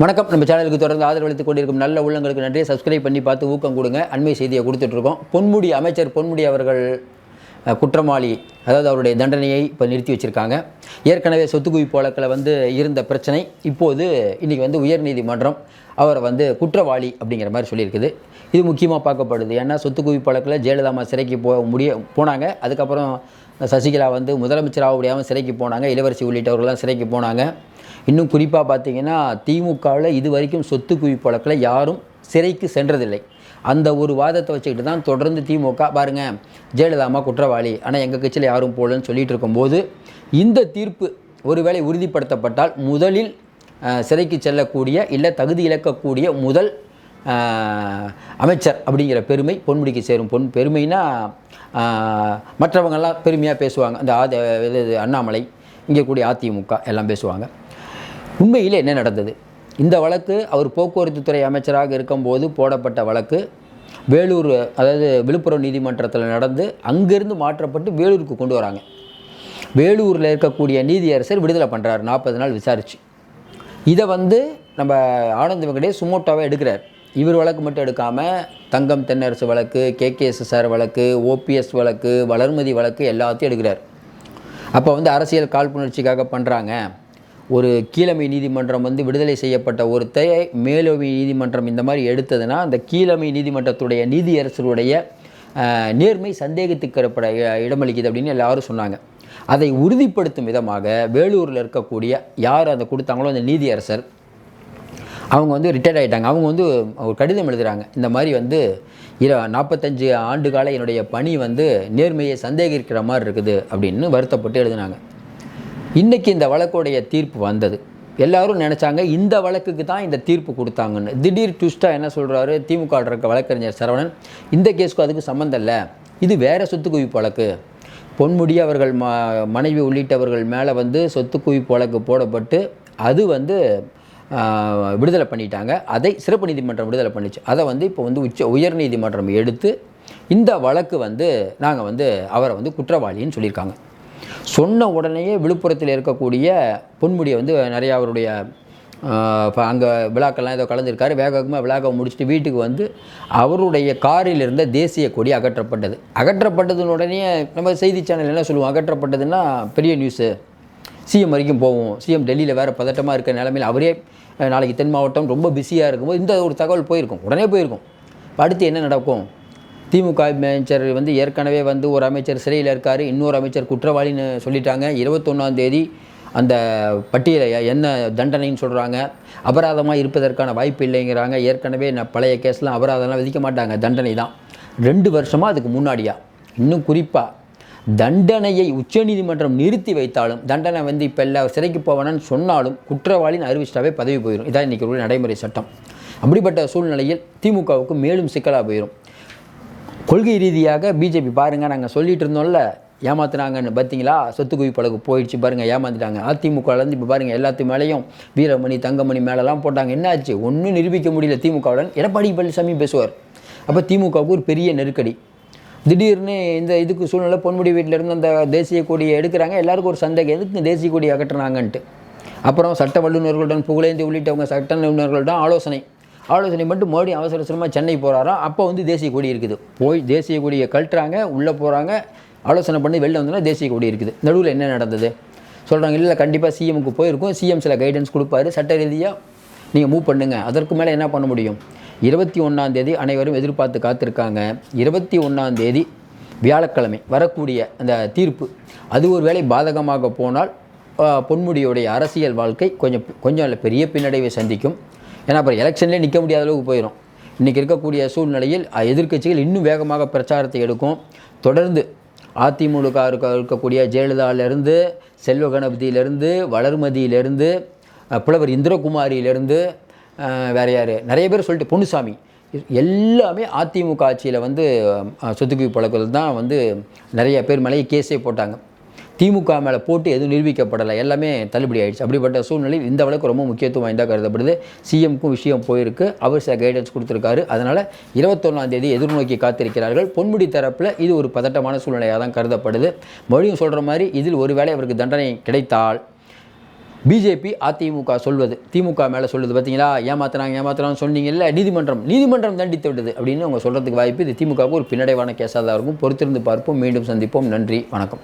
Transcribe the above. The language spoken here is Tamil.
வணக்கம். நம்ம சேனலுக்கு தொடர்ந்து ஆதரவளித்துக் கொண்டிருக்கும் நல்ல உள்ளங்களுக்கு நன்றி. சப்ஸ்கிரைப் பண்ணி பார்த்து ஊக்கம் கொடுங்க. அண்மை செய்தியை கொடுத்துட்ருக்கோம் பொன்முடி அமைச்சர் பொன்முடி அவர்கள் குற்றவாளி அதாவது அவருடைய தண்டனையை இப்போ நிறுத்தி வச்சுருக்காங்க. ஏற்கனவே சொத்து குவிப்பு வழக்கில் வந்து இருந்த பிரச்சனை இப்போது இன்றைக்கி வந்து உயர்நீதிமன்றம் அவரை வந்து குற்றவாளி அப்படிங்கிற மாதிரி சொல்லியிருக்குது. இது முக்கியமாக பார்க்கப்படுது. ஏன்னா சொத்து குவிப்பு வழக்கில் ஜெயலலிதா சிறைக்கு போக முடிய போனாங்க. அதுக்கப்புறம் சசிகலா வந்து முதலமைச்சராக முடியாமல் சிறைக்கு போனாங்க. இளவரசி உள்ளிட்டவர்கள்லாம் சிறைக்கு போனாங்க. இன்னும் குறிப்பாக பார்த்தீங்கன்னா திமுகவில் இது வரைக்கும் சொத்து குவிப்பு வழக்கில் யாரும் சிறைக்கு சென்றதில்லை. அந்த ஒரு வாதத்தை வச்சுக்கிட்டு தான் தொடர்ந்து திமுக பாருங்க ஜெயலலிதாமா குற்றவாளி. ஆனால் எங்கள் கட்சியில் யாரும் போகலன்னு சொல்லிட்டு இருக்கும்போது இந்த தீர்ப்பு ஒருவேளை உறுதிப்படுத்தப்பட்டால் முதலில் சிறைக்கு செல்லக்கூடிய இல்லை தகுதி இழக்கக்கூடிய முதல் அமைச்சர் அப்படிங்கிற பெருமை பொன்முடிக்கு சேரும். பொன் பெருமைனா மற்றவங்கெல்லாம் பெருமையாக பேசுவாங்க. அந்த ஆதி இது இது அண்ணாமலை இங்கே கூடிய அதிமுக எல்லாம் பேசுவாங்க. உண்மையில் என்ன நடந்தது? இந்த வழக்கு அவர் போக்குவரத்து துறை அமைச்சராக இருக்கும்போது போடப்பட்ட வழக்கு வேலூர் அதாவது விழுப்புரம் நீதிமன்றத்தில் நடந்து அங்கிருந்து மாற்றப்பட்டு வேலூருக்கு கொண்டு வராங்க. வேலூரில் இருக்கக்கூடிய நீதியரசர் விடுதலை பண்ணுறாரு நாற்பது நாள் விசாரித்து இதை வந்து நம்ம ஆனந்த வெங்கடேஷ் சுமோட்டோவை எடுக்கிறார். இவர் வழக்கு மட்டும் எடுக்காமல் தங்கம் தென்னரசு வழக்கு கேகேஎஸ்எஸ்ஆர் வழக்கு ஓபிஎஸ் வழக்கு வளர்மதி வழக்கு எல்லாத்தையும் எடுக்கிறார். அப்போ வந்து அரசியல் காழ்ப்புணர்ச்சிக்காக பண்ணுறாங்க ஒரு கீழமை நீதிமன்றம் வந்து விடுதலை செய்யப்பட்ட ஒருத்தரை மேலோமை நீதிமன்றம் இந்த மாதிரி எடுத்ததுன்னா அந்த கீழமை நீதிமன்றத்துடைய நீதியரசருடைய நேர்மை சந்தேகத்துக்கு இடமளிக்குது அப்படின்னு எல்லாரும் சொன்னாங்க. அதை உறுதிப்படுத்தும் விதமாக வேலூரில் இருக்கக்கூடிய யார் அதை கொடுத்தாங்களோ அந்த நீதியரசர் அவங்க வந்து ரிட்டையர்ட் ஆகிட்டாங்க அவங்க வந்து ஒரு கடிதம் எழுதுகிறாங்க இந்த மாதிரி வந்து இர நாற்பத்தஞ்சு ஆண்டு கால என்னுடைய பணி வந்து நேர்மையை சந்தேகிக்கிற மாதிரி இருக்குது அப்படின்னு வருத்தப்பட்டு எழுதினாங்க. இன்றைக்கி இந்த வழக்குடைய தீர்ப்பு வந்தது. எல்லாரும் நினச்சாங்க இந்த வழக்குக்கு தான் இந்த தீர்ப்பு கொடுத்தாங்கன்னு. திடீர் ட்விஸ்ட்டாக என்ன சொல்கிறாரு திமுக இருக்க வழக்கறிஞர் சரவணன் இந்த கேஸுக்கு அதுக்கு சம்மந்தம் இல்லை. இது வேறு சொத்து குவிப்பு வழக்கு. பொன்முடி அவர்கள் ம மனைவி உள்ளிட்டவர்கள் மேலே வந்து சொத்து குவிப்பு வழக்கு போடப்பட்டு அது வந்து விடுதலை பண்ணிட்டாங்க. அதை சிறப்பு நீதிமன்றம் விடுதலை பண்ணிச்சு. அதை வந்து இப்போ வந்து உச்ச உயர் நீதிமன்றம் எடுத்து இந்த வழக்கு வந்து நாங்கள் வந்து அவரை வந்து குற்றவாளின்னு சொல்லியிருக்காங்க. சொன்ன உடனேயே விழுப்புரத்தில் இருக்கக்கூடிய பொன்முடியை வந்து நிறையா அவருடைய இப்போ அங்கே விழாக்கள்லாம் ஏதோ கலந்துருக்காரு. வேக வேகமாக விழாவை முடிச்சுட்டு வீட்டுக்கு வந்து அவருடைய காரில் இருந்த தேசிய கொடி அகற்றப்பட்டது. அகற்றப்பட்டதுன்னு உடனே நம்ம செய்தி சேனல் என்ன சொல்லுவோம்? அகற்றப்பட்டதுன்னா பெரிய நியூஸு சிஎம் வரைக்கும் போவோம். சிஎம் டெல்லியில் வேறு பதட்டமாக இருக்க நிலமையில் அவரே நாளைக்கு தென் மாவட்டம் ரொம்ப பிஸியாக இருக்கும்போது இந்த ஒரு தகவல் போயிருக்கும். உடனே போயிருக்கும். அடுத்து என்ன நடக்கும்? திமுக அமைச்சர் வந்து ஏற்கனவே வந்து ஒரு அமைச்சர் சிறையில் இருக்கார் இன்னொரு அமைச்சர் குற்றவாளின்னு சொல்லிட்டாங்க. இருபத்தொன்னாம் தேதி அந்த பட்டியலை என்ன தண்டனைன்னு சொல்கிறாங்க அபராதமாக இருப்பதற்கான வாய்ப்பு இல்லைங்கிறாங்க. ஏற்கனவே நான் பழைய கேஸ்லாம் அபராதம்லாம் விதிக்க மாட்டாங்க. தண்டனை தான். ரெண்டு வருஷமாக அதுக்கு முன்னாடியா? இன்னும் குறிப்பாக தண்டனையை உச்சநீதிமன்றம் நிறுத்தி வைத்தாலும் தண்டனை வந்து இப்போ எல்லா சிறைக்கு போவேனான்னு சொன்னாலும் குற்றவாளின்னு அறிவிச்சிட்டாவே பதவி போயிடும் இதான் இன்றைக்கி உள்ள நடைமுறை சட்டம். அப்படிப்பட்ட சூழ்நிலையில் திமுகவுக்கு மேலும் சிக்கலாக போயிடும் கொள்கை ரீதியாக பிஜேபி பாருங்கள் நாங்கள் சொல்லிட்டு இருந்தோம்ல ஏமாத்துனாங்கன்னு. பார்த்தீங்களா சொத்து குவிப்பு போயிடுச்சு பாருங்கள் ஏமாந்துட்டாங்க அதிமுகலேருந்து இப்போ பாருங்கள் எல்லாத்து மேலேயும் வீரமணி தங்கமணி மேலெலாம் போட்டாங்க. என்னாச்சு? ஒன்றும் நிரூபிக்க முடியல திமுகவுடன். எடப்பாடி பழனிசாமி பேசுவார். அப்போ திமுகவுக்கு ஒரு பெரிய நெருக்கடி. திடீர்னு இந்த இதுக்கு சூழ்நிலை பொன்முடி வீட்டில் இருந்து அந்த தேசிய கொடியை எடுக்கிறாங்க. எல்லாருக்கும் ஒரு சந்தேகம். எதுக்கு தேசிய கொடியை அகற்றினாங்கன்ட்டு. அப்புறம் சட்ட வல்லுநர்களுடன் புகழேந்தி உள்ளிட்டவங்க சட்ட நிபுணர்களிடம் ஆலோசனை. ஆலோசனை மட்டும் மோடி அவசர அவசரமாக சென்னை போகிறாராம் அப்போ வந்து தேசிய கொடி இருக்குது. போய் தேசிய கொடியை கழட்டுறாங்க உள்ளே போகிறாங்க ஆலோசனை பண்ணி வெளில வந்தோன்னா தேசிய கொடி இருக்குது. நடுவில் என்ன நடந்தது? சொல்கிறாங்க இல்லை கண்டிப்பாக சிஎம்க்கு போயிருக்கும். சிஎம் சில கைடன்ஸ் கொடுப்பாரு. சட்ட ரீதியாக நீங்கள் மூவ் பண்ணுங்கள் அதற்கு மேலே என்ன பண்ண முடியும்? இருபத்தி ஒன்றாந்தேதி அனைவரும் எதிர்பார்த்து காத்திருக்காங்க. இருபத்தி ஒன்றாந்தேதி வியாழக்கிழமை வரக்கூடிய அந்த தீர்ப்பு. அது ஒரு வேளை பாதகமாக போனால் பொன்முடியுடைய அரசியல் வாழ்க்கை கொஞ்சம் கொஞ்சம் இல்லை பெரிய பின்னடைவை சந்திக்கும். ஏன்னா அப்புறம் எலெக்ஷன்லேயே நிற்க முடியாத அளவுக்கு போயிடும் இன்றைக்கி இருக்கக்கூடிய சூழ்நிலையில் எதிர்க்கட்சிகள் இன்னும் வேகமாக பிரச்சாரத்தை எடுக்கும். தொடர்ந்து அதிமுக இருக்க இருக்கக்கூடிய ஜெயலலிதாவிலேருந்து செல்வ கணபதியிலேருந்து வளர்மதியிலேருந்து புலவர் இந்திரகுமாரியிலேருந்து வேற யார்? நிறைய பேர் சொல்லிட்டு பொன்னுசாமி. எல்லாமே அதிமுக ஆட்சியில் வந்து சொத்துக்குவி பழக்கத்தில் தான் வந்து நிறைய பேர் மேலேயே கேஸே போட்டாங்க. திமுக மேலே போட்டு எதுவும் நிரூபிக்கப்படலை. எல்லாமே தள்ளுபடி ஆயிடுச்சு. அப்படிப்பட்ட சூழ்நிலையில் இந்த வழக்கு ரொம்ப முக்கியத்துவம் வாய்ந்ததாக கருதப்படுது. சிஎம்க்கும் விஷயம் போயிருக்கு. அவர் சில கைடன்ஸ் கொடுத்துருக்காரு. அதனால் இருபத்தொன்னாம் தேதி எதிர்நோக்கி காத்திருக்கிறார்கள். பொன்முடி தரப்பில் இது ஒரு பதட்டமான சூழ்நிலையாக தான் கருதப்படுது. மறுபடியும் சொல்கிற மாதிரி இதில் ஒருவேளை அவருக்கு தண்டனை கிடைத்தால் பிஜேபி அதிமுக சொல்வது திமுக மேலே சொல்லுது பார்த்தீங்களா ஏமாத்துறாங்க ஏமாத்துறான்னு சொன்னீங்கல்ல? நீதிமன்றம் நீதிமன்றம் தண்டித்து விட்டது அப்படின்னு அவங்க சொல்கிறதுக்கு வாய்ப்பு இது. திமுகவுக்கு ஒரு பின்னடைவான கேஸாக தான் இருக்கும். பொறுத்திருந்து பார்ப்போம். மீண்டும் சந்திப்போம். நன்றி. வணக்கம்.